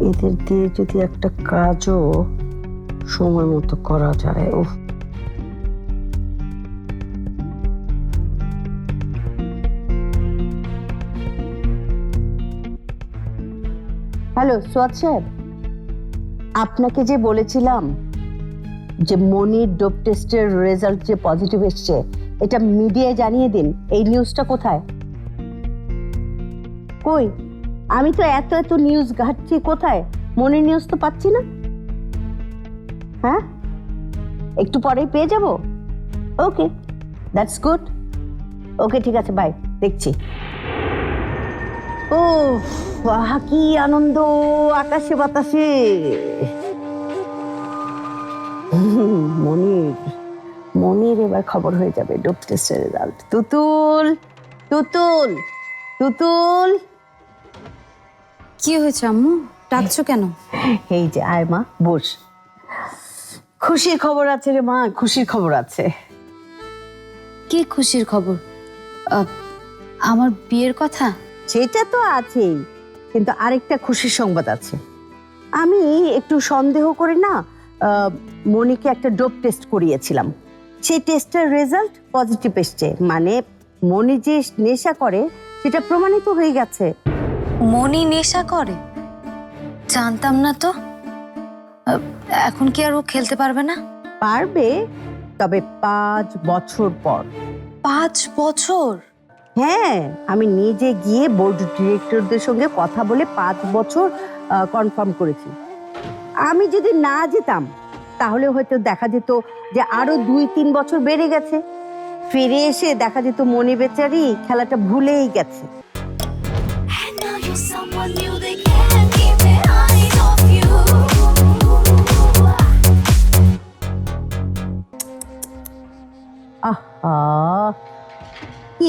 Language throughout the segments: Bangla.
এদের দিয়ে যদি একটা কাজও সময় মতো করা যায় ও হ্যালো সোয়াদ সাহেব। আপনাকে যে বলেছিলাম যে মনির ডোপ টেস্টের রেজাল্ট যে পজিটিভ এসছে, এটা মিডিয়ায় জানিয়ে দিন, এই নিউজটা কোথায়? কই? আমি তো এত এত নিউজ ঘাটছি কোথায়? মনির নিউজ তো পাচ্ছি না। হ্যাঁ? একটু পরেই পেয়ে যাব? ওকে দ্যাটস গুড ওকে ঠিক আছে বাই দেখছি। ও কি আনন্দ, আকাশে বাতাসে। মনির মনির এবার খবর হয়ে যাবে ডোপ টেস্টের রেজাল্ট তুতুল তুতুল তুতুল। কি হয়েছে আম্মু? ডাকছো কেন? এই যে আয় মা বস। খুশির খবর আছে রে মা খুশির খবর আছে। কি খুশির খবর? আমার বিয়ের কথা? সেটা তো আছেই কিন্তু আরেকটা খুশির সংবাদ আছে। আমি একটু সন্দেহ করে না মনিকে একটা ডোপ টেস্ট করিয়েছিলাম। সেই টেস্টের রেজাল্ট পজিটিভ এসছে মানে মনি যে নেশা করে সেটা প্রমাণিত হয়ে গেছে। মনি নেশা করে। জানতাম না তো। এখন কি আর ও খেলতে পারবে না? পারবে তবে পাঁচ বছর পর। পাঁচ বছর? হ্যাঁ আমি নিজে গিয়ে বোর্ড ডিরেক্টরদের সঙ্গে কথা বলে পাঁচ বছর কনফার্ম করেছি। আমি যদি না যেতাম তাহলে হয়তো দেখা যেত যে আরও দুই তিন বছর বেড়ে গেছে। ফিরে এসে দেখা যেত মনে বেচারি খেলাটা ভুলেই গেছে। কি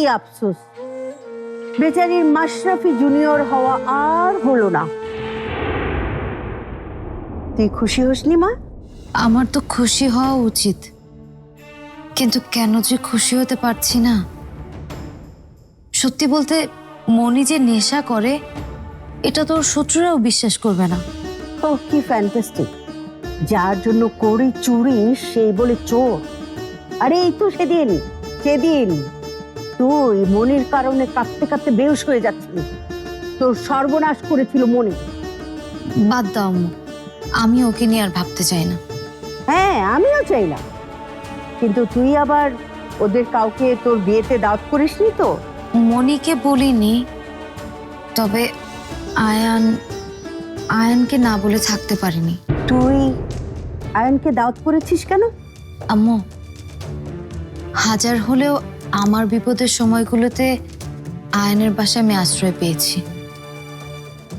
আফসোস। বেচারির মাশরাফি জুনিয়র হওয়া আর হলো না। তুই খুশি হসনি মা? আমার তো খুশি হওয়া উচিত। কিন্তু কেন যে খুশি হতে পারছি না? সত্যি বলতে মনি যে নেশা করে এটা তোর শত্রুরাও বিশ্বাস করবে না। ও কি ফ্যান্টাস্টিক যার জন্য করি চুরি সেই বলে চোর। আরে এই তো সেদিন সেদিন। তুই মনির কারণে কাঁদতে কাঁদতে বেহুশ হয়ে যাচ্ছিলি। তোর সর্বনাশ করেছিল মনি। বাদ দাও আমি ওকে নিয়ে আর ভাবতে চাই না। হ্যাঁ আমিও চাই না। কিন্তু তুই আবার ওদের কাউকে তোর বিয়েতে দাওয়াত করিসনি তো? মনিকে বলিনি তবে আয়ান আয়ানকে না বলে থাকতে পারিনি। তুই আয়নকে দাওয়াত করেছিস কেন? আম্মু হাজার হলেও আমার বিপদের সময়গুলোতে আয়নের বাসায় আমি আশ্রয় পেয়েছি।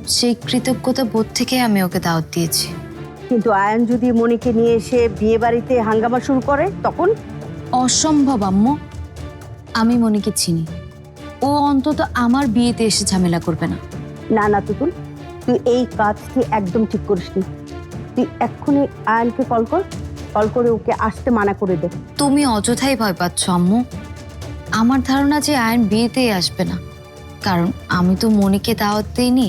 সেই কৃতজ্ঞতা বোধ থেকে আমি ওকে দাওয়াত দিয়েছি। কিন্তু আয়ন যদি মনিকে নিয়ে এসে বিয়ে বাড়িতে হাঙ্গামা শুরু করে তখন? অসম্ভব আম্মু। আমি মনিকে চিনি। ও অন্তত আমার বিয়েতে এসে ঝামেলা করবে না। না না তুতুল তুই এই কাজটি একদম ঠিক করিস করিসনি। তুই এক্ষুনি আয়নকে কল কর কল করে ওকে আসতে মানা করে দে। তুমি অযথাই ভয় পাচ্ছ আম্মু। আমার ধারণা যে আয়ন বিয়েতেই আসবে না। কারণ আমি তো মনিকে দাওয়াত দিইনি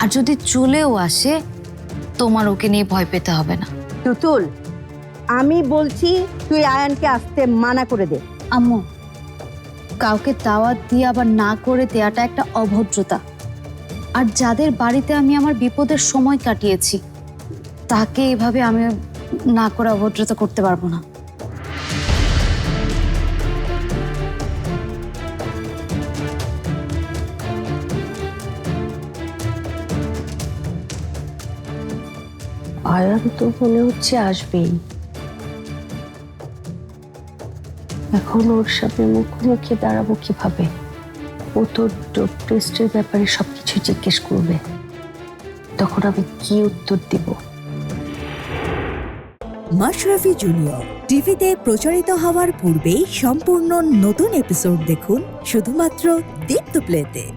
আর যদি চলেও আসে তোমার ওকে নিয়ে ভয় পেতে হবে না। তুতুল আমি বলছি তুই আয়নকে আসতে মানা করে দে। আম্মু কাউকে দাওয়াত দিয়ে আবার না করে দেয়াটা একটা অভদ্রতা। আর যাদের বাড়িতে আমি আমার বিপদের সময় কাটিয়েছি, তাকে এভাবে আমি না করে অভদ্রতা করতে পারব না। আয়ন তো মনে হচ্ছে আসবেই। এখন ওর সামনে মুখোমুখি দাঁড়াবো কীভাবে? ও তো ডোপ টেস্টের ব্যাপারে সবকিছু জিজ্ঞেস করবে। তখন আমি কি উত্তর দিব? মাশরাফি জুনিয়র, টিভিতে প্রচারিত হওয়ার পূর্বেই সম্পূর্ণ নতুন এপিসোড দেখুন শুধুমাত্র দীপ্ত প্লেতে